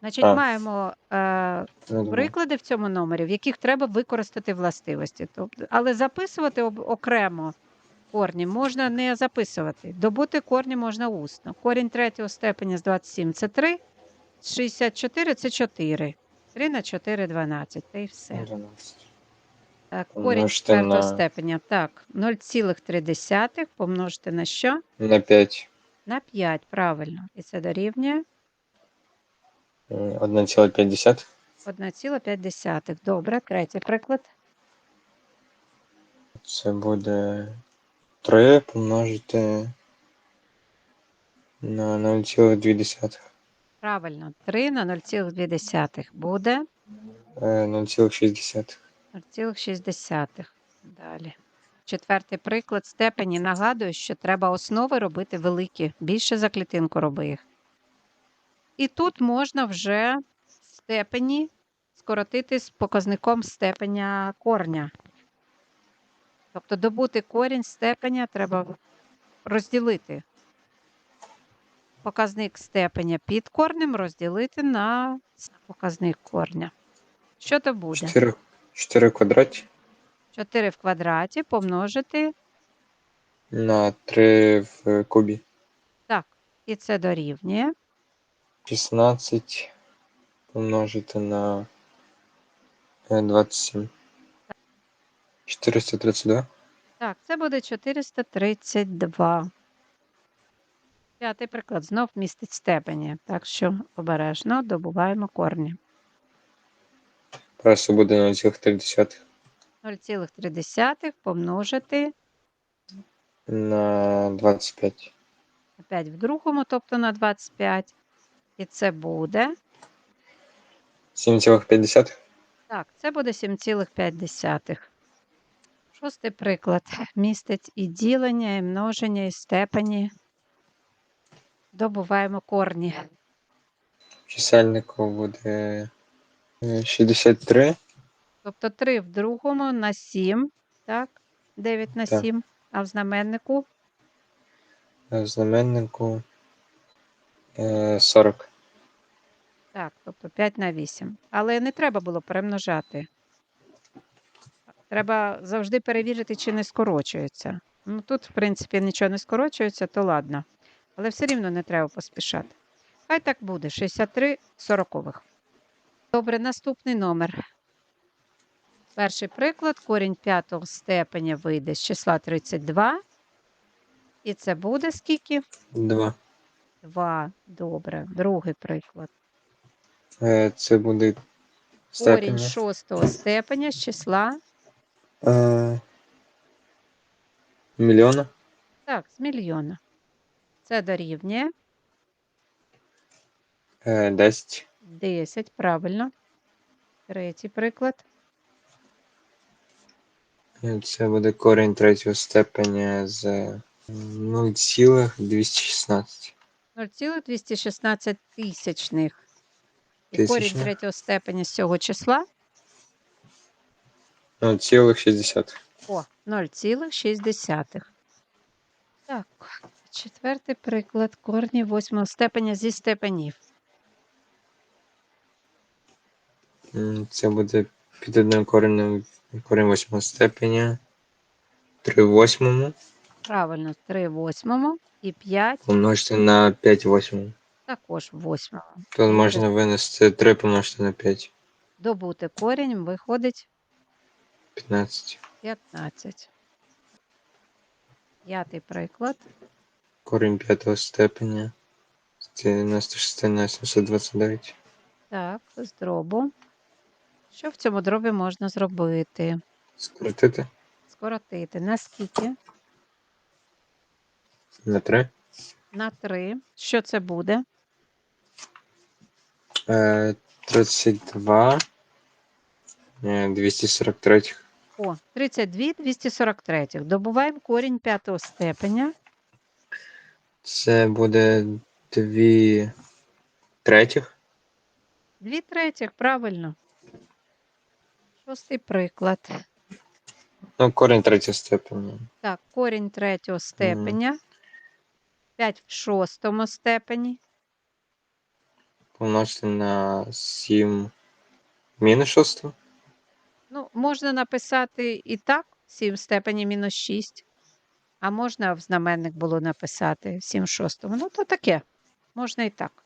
Значить, А. маємо е, приклади в цьому номері, в яких треба використати властивості. Тобто, але записувати об- окремо корні можна не записувати. Добути корні можна усно. Корінь третього степеня з 27 це 3, з 64 це 4. 3 на 4 – 12. Та й все. 12. Так, корінь четвертого на- степеня. Так, 0,3 помножити на що? На 5. На 5, правильно. І це дорівнює 1,5. 1,5. Добре, третій приклад. Це буде 3 помножити на 0,2. Правильно, 3 на 0,2 буде Е, 0,6. 0,6. Далі. Четвертий приклад степені. Нагадую, що треба основи робити великі. Більше за клітинку роби їх. І тут можна вже степені скоротити з показником степеня корня. Тобто добути корінь степеня треба розділити. Показник степеня під корнем розділити на показник корня. Що то буде? 4, 4 в квадраті 4 в квадраті помножити. на 3 в кубі. Так, і це дорівнює. 16 помножити на е, 27. 432. Так, це буде 432. П'ятий приклад знов містить степені, так що обережно добуваємо корні. Просто буде 0,3 0,3 помножити на 25. на 5 в другому, тобто на 25. І це буде. 7,5. Так, це буде 7,5. Шостий приклад містить і ділення, і множення, і степені. Добуваємо корні. Чисельнику буде е, 63. Тобто 3 в другому на 7, так? 9 на Так. 7, а в знаменнику а в знаменнику е, 40. Так, тобто 5 на 8. Але не треба було перемножати. Треба завжди перевірити, чи не скорочується. Ну, тут, в принципі, нічого не скорочується, то ладно. Але все рівно не треба поспішати. Хай так буде. 63 сорокових. Добре, наступний номер. Перший приклад. Корінь п'ятого степеня вийде з числа 32. І це буде скільки? 2. 2. Добре. Другий приклад. Е, це буде Корінь степені. шостого степеня з числа. Е, мільйона. Так, з мільйона. Це дорівнює Е, 10. 10, правильно. Третій приклад. Е, Це буде корінь третього степеня з 0,216. 0,216 тисячних. І корінь третього степеня з цього числа 0,60. о, 0,6. Так, четвертий приклад. Корні восьмого степеня зі степенів. М, Це буде під одним коренем корінь восьмого степеня. 3 восьмому Правильно, 3 восьмому і 5 помножити на 5 в восьмому. Також в восьмому. Тут можна винести 3 помножити на 5. Добути корінь виходить 15. 15. П'ятий приклад. Корінь п'ятого степеня. з 96 на 729. Так, з дробу. Що в цьому дробі можна зробити? Скоротити Скоротити. Наскільки? на 3. На 3. Що це буде? Е, 32. е, 243. О, 32, 243. Добуваємо корінь п'ятого степеня. Це буде 2 третіх. 2 третіх, правильно. Шостий приклад. Ну, корінь третього степеня. Так, корінь третього степеня. 5 в шостому степені. Помножити на 7 мінус 6. Ну, можна написати і так, 7 в степені мінус 6, а можна в знаменник було написати 7 в шостому. Ну, то таке, можна і так.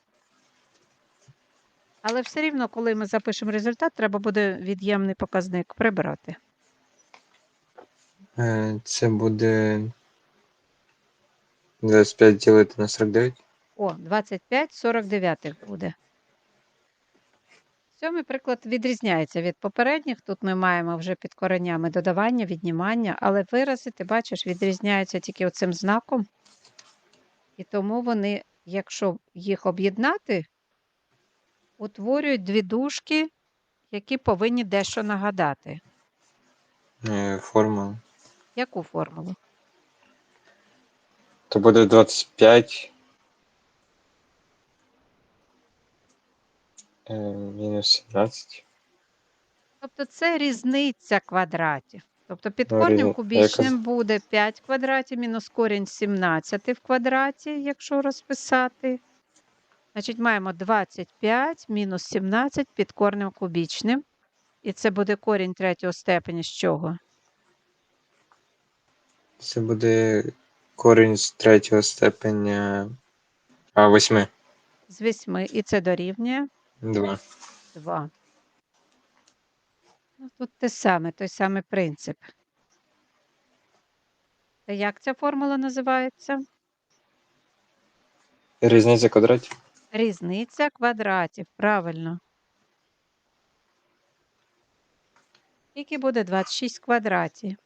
Але все рівно, коли ми запишемо результат, треба буде від'ємний показник прибрати. Е, Це буде 25 ділити на 49. О, 25 49 буде. Сьомий приклад відрізняється від попередніх. Тут ми маємо вже під коренями додавання, віднімання, але вирази, ти бачиш, відрізняються тільки оцим знаком. І тому вони, якщо їх об'єднати, утворюють дві дужки, які повинні дещо нагадати. Е, Формула. Яку формулу? То буде 25 е, мінус 17. Тобто це різниця квадратів. Тобто під Ну, корнем різниця. кубічним буде 5 квадратів мінус корінь 17 в квадраті, якщо розписати. Значить, маємо 25 мінус 17 під корнем кубічним. І це буде корінь третього степеня з чого? Це буде корінь з третього степеня. А, 8. З 8. І це дорівнює 2. 2. Ну, тут те саме, той самий принцип. Та як ця формула називається? Різниця квадратів. Різниця квадратів, правильно. Скільки буде 26 в квадраті?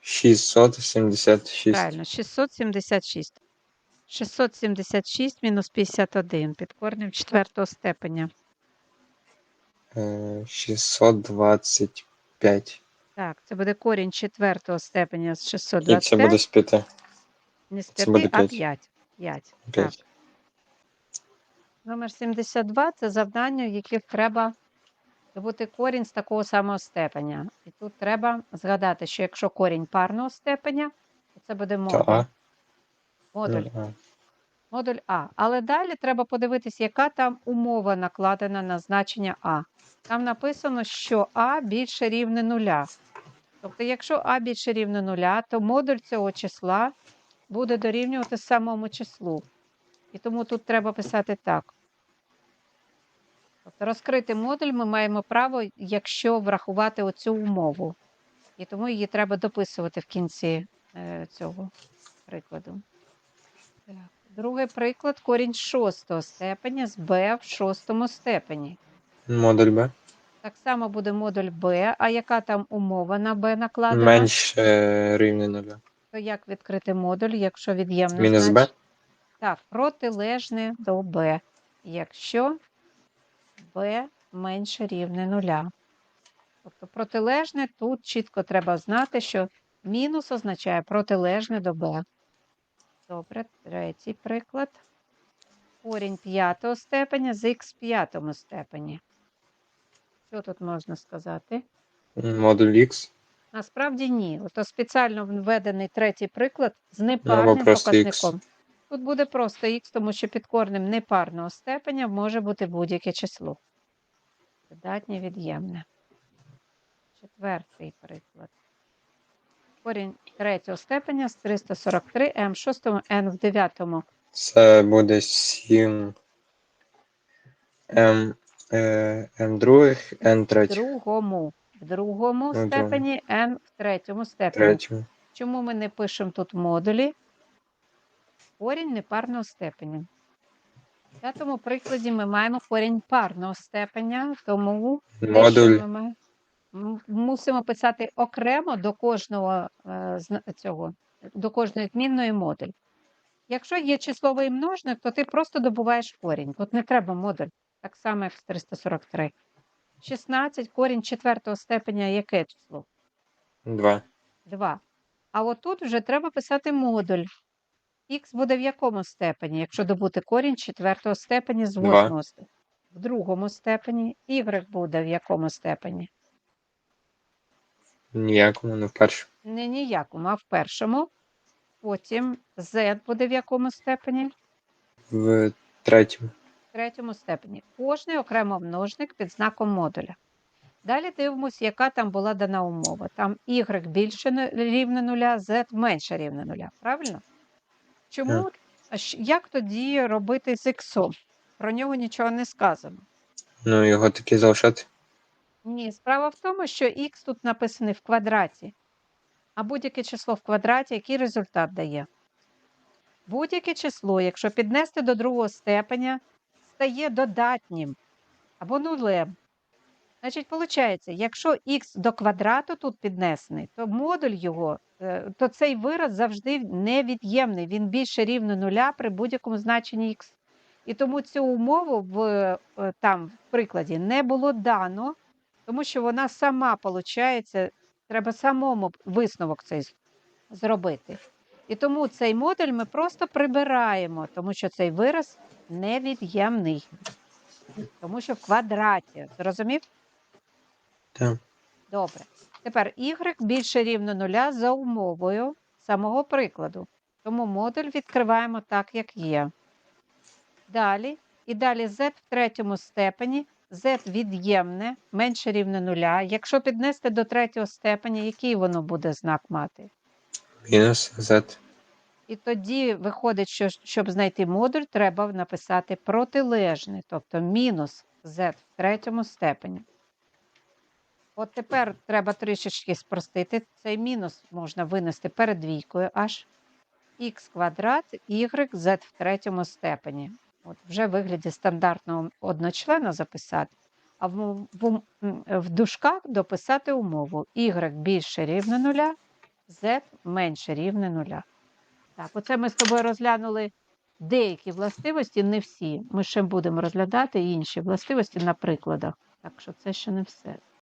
676. Правильно, 676. 676 мінус 51 під корнем четвертого степеня. Е, 625. Так, це буде корінь четвертого степеня з І це буде з 5. Не з це 5, буде а п'ять. 5. 5. 5. Номер 72 це завдання, в яких треба добути корінь з такого самого степеня. І тут треба згадати, що якщо корінь парного степеня, то це буде То модуль. Модуль, А. модуль А. Але далі треба подивитись, яка там умова накладена на значення А. Там написано, що А більше рівне нуля. Тобто, якщо А більше рівне нуля, то модуль цього числа буде дорівнювати самому числу. І тому тут треба писати так. Тобто розкрити модуль ми маємо право, якщо врахувати оцю умову. І тому її треба дописувати в кінці е, цього прикладу. Так. Другий приклад корінь шостого степеня з b в шостому степені. Модуль Б. Так само буде модуль b, а яка там умова на b накладена? Менше рівне 0. То як відкрити модуль, якщо від'ємне Мінус Б. Так, протилежне до b, якщо b менше рівне нуля. Тобто протилежне тут чітко треба знати, що мінус означає протилежне до b. Добре, третій приклад. Корінь п'ятого степеня з х в п'ятому степені. Що тут можна сказати? Модуль Х. Насправді ні. Ото спеціально введений третій приклад з непарним або просто х. показником. Тут буде просто х, тому що під корнем непарного степеня може бути будь-яке число. Додатнє від'ємне. Четвертий приклад. Корінь третього степеня з 343 м в шостому n в дев'ятому. Це буде 7 М, е, М других, Н В третіх. другому. В другому другому. степені n в третьому степені. Третьому. Чому ми не пишемо тут модулі? Корінь непарного степеня. В п'ятому прикладі ми маємо корінь парного степеня, тому те, що Модуль ми мусимо писати окремо до кожного е, цього, до кожної змінної модуль. Якщо є числовий множник, то ти просто добуваєш корінь. Тут не треба модуль, так само, як з 343. 16 корінь четвертого степеня яке число? 2. 2. А отут вже треба писати модуль. Х буде в якому степені, якщо добути корінь четвертого степені з восьмого степені? В другому степені. Y буде в якому степені? Ніякому, не вперше. Не ніякому, а в першому. Потім Z буде в якому степені? В третьому. третьому степені. Кожний окремо множник під знаком модуля. Далі дивимося, яка там була дана умова. Там y більше рівне нуля, z менше рівне нуля. Правильно? Чому? Щ- Як тоді робити з x? Про нього нічого не сказано. Ну, його таки залишати. Ні, справа в тому, що х тут написаний в квадраті, а будь-яке число в квадраті, який результат дає? Будь-яке число, якщо піднести до другого степеня, стає додатнім або нулем. Значить, виходить, якщо х до квадрату тут піднесений, то модуль його, е, то цей вираз завжди невід'ємний, він більше рівно нуля при будь-якому значенні х. І тому цю умову в, е, там, в прикладі не було дано, тому що вона сама, виходить, треба самому висновок цей зробити. І тому цей модуль ми просто прибираємо, тому що цей вираз невід'ємний. Тому що в квадраті. Зрозумів? Так. Добре. Тепер y більше рівно нуля за умовою самого прикладу. Тому модуль відкриваємо так, як є. Далі. І далі z в третьому степені, z від'ємне, менше рівне нуля. Якщо піднести до третього степеня, який воно буде знак мати? Мінус z. І тоді виходить, що щоб знайти модуль, треба написати протилежний, тобто мінус z в третьому степені. От тепер треба трішечки спростити. Цей мінус можна винести перед двійкою аж х квадрат y z в третьому степені. От вже в вигляді стандартного одночлена записати, а в, в, в дужках дописати умову y більше рівне нуля, z менше рівне нуля. Так, оце ми з тобою розглянули деякі властивості, не всі. Ми ще будемо розглядати інші властивості на прикладах. Так що це ще не все.